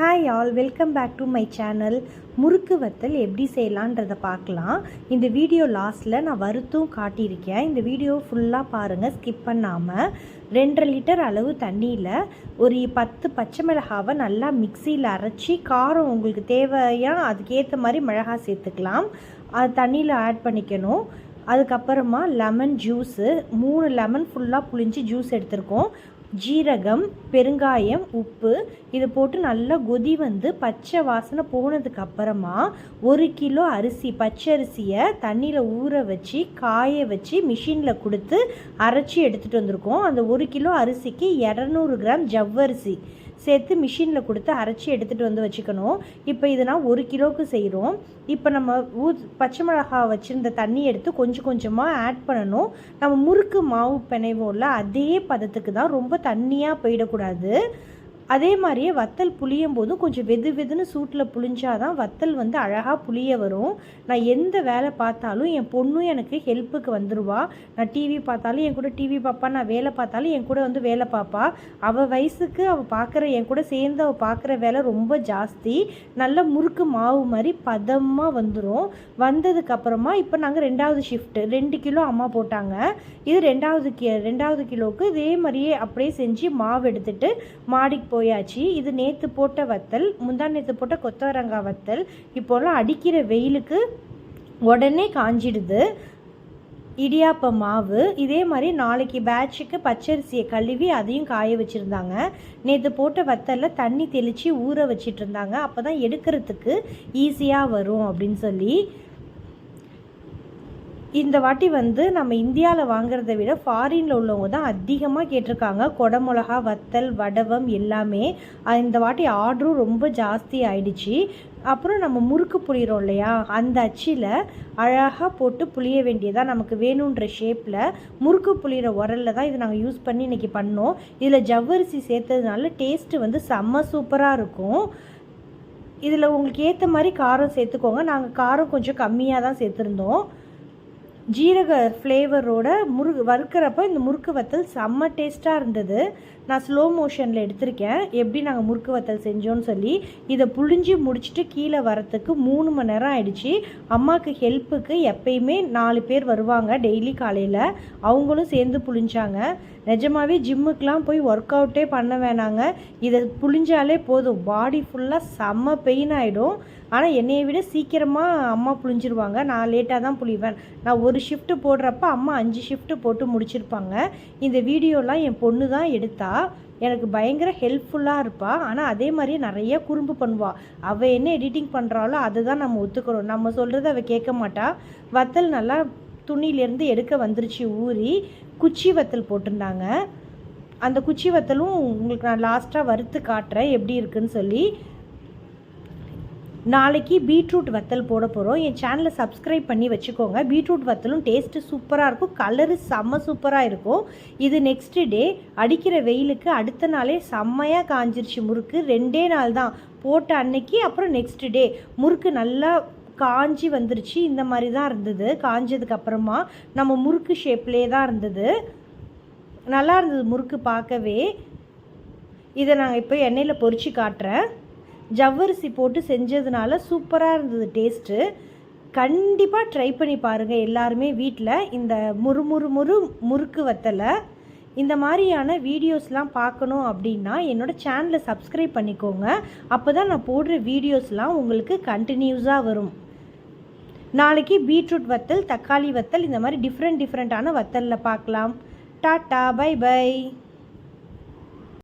Hi all welcome back to my channel முறுக்கு வத்தல் எப்படி செய்யலான்றதை பார்க்கலாம். இந்த வீடியோ லாஸ்ட்டில் நான் வறுத்தும் காட்டியிருக்கேன். இந்த வீடியோ ஃபுல்லாக பாருங்கள் ஸ்கிப் பண்ணாமல் ரெண்டரை லிட்டர் அளவு தண்ணியில் ஒரு பத்து பச்சை மிளகாவை நல்லா மிக்சியில் அரைச்சி காரம் உங்களுக்கு தேவையா அதுக்கேற்ற மாதிரி மிளகா சேர்த்துக்கலாம். அது தண்ணியில் ஆட் பண்ணிக்கணும். அதுக்கப்புறமா லெமன் ஜூஸு மூணு லெமன் ஃபுல்லாக புளிஞ்சு ஜூஸ் எடுத்திருக்கோம். ஜீரகம் பெருங்காயம் உப்பு இது போட்டு நல்லா கொதி வந்து பச்சை வாசனை போனதுக்கு அப்புறமா ஒரு கிலோ அரிசி பச்சை அரிசியை தண்ணியில் ஊற வச்சு காய வச்சு மிஷினில் கொடுத்து அரைச்சி எடுத்துகிட்டு வந்திருக்கோம். அந்த ஒரு கிலோ அரிசிக்கு இரநூறு கிராம் ஜவ்வரிசி. சேர்த்து மிஷினில் கொடுத்து அரைச்சி எடுத்துகிட்டு வந்து வச்சுக்கணும். இப்போ இது நான் ஒரு கிலோவுக்கு செய்கிறோம் இப்போ நம்ம ஊ பச்சை மிளகா வச்சுருந்த தண்ணி எடுத்து கொஞ்சம் கொஞ்சமாக ஆட் பண்ணணும். நம்ம முறுக்கு மாவு பிணைவோம்ல அதே பதத்துக்கு தான் ரொம்ப தண்ணியாக போயிடக்கூடாது. அதே மாதிரியே வத்தல் புளியும் போதும் கொஞ்சம் வெது வெதுன்னு சூட்டில் புளிஞ்சாதான் வத்தல் வந்து அழகாக புளிய வரும். நான் எந்த வேலை பார்த்தாலும் என் பொண்ணும் எனக்கு ஹெல்ப்புக்கு வந்துடுவா நான் டிவி பார்த்தாலும் என் கூட டிவி பார்ப்பா. நான் வேலை பார்த்தாலும் என் கூட வந்து வேலை பார்ப்பா. அவள் வயசுக்கு அவள் பார்க்குற என் கூட சேர்ந்து அவள் பார்க்குற வேலை ரொம்ப ஜாஸ்தி. நல்ல முறுக்கு மாவு மாதிரி பதமாக வந்துடும் வந்ததுக்கப்புறமா இப்போ நாங்கள் ரெண்டாவது ஷிஃப்ட்டு ரெண்டு கிலோ அம்மா போட்டாங்க. இது ரெண்டாவது கி ரெண்டாவது கிலோவுக்கு இதே மாதிரியே அப்படியே செஞ்சு மாவு எடுத்துகிட்டு மாடிக்கு போயாச்சு. இது நேற்று போட்ட வத்தல் முந்தா நேற்று போட்ட கொத்தவரங்காய் வத்தல். இப்போல்லாம் அடிக்கிற வெயிலுக்கு உடனே காஞ்சிடுது. இடியாப்ப மாவு இதே மாதிரி நாளைக்கு பேட்சுக்கு பச்சரிசியை கழுவி அதையும் காய வச்சுருந்தாங்க. நேற்று போட்ட வத்தலில் தண்ணி தெளித்து ஊற வச்சிட்டு இருந்தாங்க. அப்போ தான் எடுக்கிறதுக்கு ஈஸியாக வரும் அப்படின்னு சொல்லி இந்த வாட்டி வந்து நம்ம இந்தியாவில் வாங்குறத விட ஃபாரினில் உள்ளவங்க தான் அதிகமாக கேட்டிருக்காங்க. கொடமிளகா வத்தல் வடவம் எல்லாமே. இந்த வாட்டி ஆர்டரும் ரொம்ப ஜாஸ்தி ஆயிடுச்சு. அப்புறம் நம்ம முறுக்கு புளிகிறோம் இல்லையா? அந்த அச்சில் அழகாக போட்டு புளிய வேண்டியதாக நமக்கு வேணுன்ற ஷேப்பில் முறுக்கு புளிகிற உரலில் தான் இதை நாங்கள் யூஸ் பண்ணி இன்றைக்கி பண்ணோம். இதில் ஜவ்வரிசி சேர்த்ததுனால டேஸ்ட்டு வந்து செம்ம சூப்பராக இருக்கும். இதில் உங்களுக்கு ஏற்ற மாதிரி காரம் சேர்த்துக்கோங்க. நாங்கள் காரம் கொஞ்சம் கம்மியாக தான் சேர்த்துருந்தோம். ஜீரக ஃப்ளேவரோட முறுக்கு வறுக்கிறப்போ இந்த முறுக்கு வத்தல் செம்ம டேஸ்ட்டாக இருந்தது. நான் ஸ்லோ மோஷனில் எடுத்திருக்கேன். எப்படி நாங்கள் முறுக்கு வத்தல் செஞ்சோன்னு சொல்லி இதை புழிஞ்சு முடிச்சுட்டு கீழே வரத்துக்கு மூணு மணி நேரம் ஆயிடுச்சு. அம்மாவுக்கு ஹெல்ப்புக்கு எப்பயுமே நாலு பேர் வருவாங்க டெய்லி காலையில். அவங்களும் சேர்ந்து புழிஞ்சாங்க. நிஜமாவே ஜிம்முக்கெலாம் போய் ஒர்க் அவுட்டே பண்ண வேணாங்க. இதை புழிஞ்சாலே போதும். பாடி ஃபுல்லாக செம்ம பெயின் ஆகிடும் ஆனால் என்னையை விட சீக்கிரமாக அம்மா புழிஞ்சிருவாங்க. நான் லேட்டாக தான் புழிவேன். நான் ஒரு ஷிஃப்ட்டு போடுறப்ப அம்மா அஞ்சு ஷிஃப்ட்டு போட்டு முடிச்சிருப்பாங்க. இந்த வீடியோலாம் என் பொண்ணு தான் எடுத்தா. எனக்கு பயங்கர ஹெல்ப்ஃபுல்லாக இருப்பாள் ஆனால் அதே மாதிரியே நிறைய குறும்பு பண்ணுவாள் அவள் என்ன எடிட்டிங் பண்ணுறாளோ அதை தான் நம்ம ஒத்துக்கிறோம். நம்ம சொல்கிறத அவள் கேட்க மாட்டா. வத்தல் நல்லா துணியிலேருந்து எடுக்க வந்துருச்சு ஊறி குச்சி வத்தல் போட்டிருந்தாங்க. அந்த குச்சி வத்தலும் உங்களுக்கு நான் லாஸ்ட்டாக வறுத்து காட்டுறேன் எப்படி இருக்குன்னு சொல்லி நாளைக்கு பீட்ரூட் வத்தல் போட போகிறோம் என் சேனலை சப்ஸ்கிரைப் பண்ணி வச்சுக்கோங்க. பீட்ரூட் வத்தலும் டேஸ்ட்டு சூப்பராக இருக்கும். கலரு செம்ம சூப்பராக இருக்கும். இது நெக்ஸ்ட்டு டே அடிக்கிற வெயிலுக்கு அடுத்த நாளே செம்மையாக காஞ்சிருச்சு முறுக்கு. ரெண்டே நாள் தான். போட்ட அன்னைக்கு அப்புறம் நெக்ஸ்ட் டே முறுக்கு நல்லா காஞ்சி வந்துருச்சு. இந்த மாதிரி தான் இருந்தது. காஞ்சதுக்கு அப்புறமா நம்ம முறுக்கு ஷேப்லேயே தான் இருந்தது. நல்லா இருந்தது முறுக்கு பார்க்கவே. இதை நாங்கள் இப்போ எண்ணெயில் பொறிச்சு காட்டுறேன். ஜவ்வரிசி போட்டு செஞ்சதுனால சூப்பராக இருந்தது டேஸ்ட்டு. கண்டிப்பாக ட்ரை பண்ணி பாருங்கள் எல்லாருமே வீட்டில் இந்த முறு முறு முறு முறுக்கு வத்தலை. இந்த மாதிரியான வீடியோஸ்லாம் பார்க்கணும் அப்படின்னா என்னோடய சேனலை சப்ஸ்கிரைப் பண்ணிக்கோங்க. அப்போ தான் நான் போடுற வீடியோஸ்லாம் உங்களுக்கு கண்டினியூஸாக வரும். நாளைக்கு பீட்ரூட் வத்தல் தக்காளி வத்தல் இந்த மாதிரி டிஃப்ரெண்ட் டிஃப்ரெண்ட்டான வத்தலில் பார்க்கலாம். Tata bye by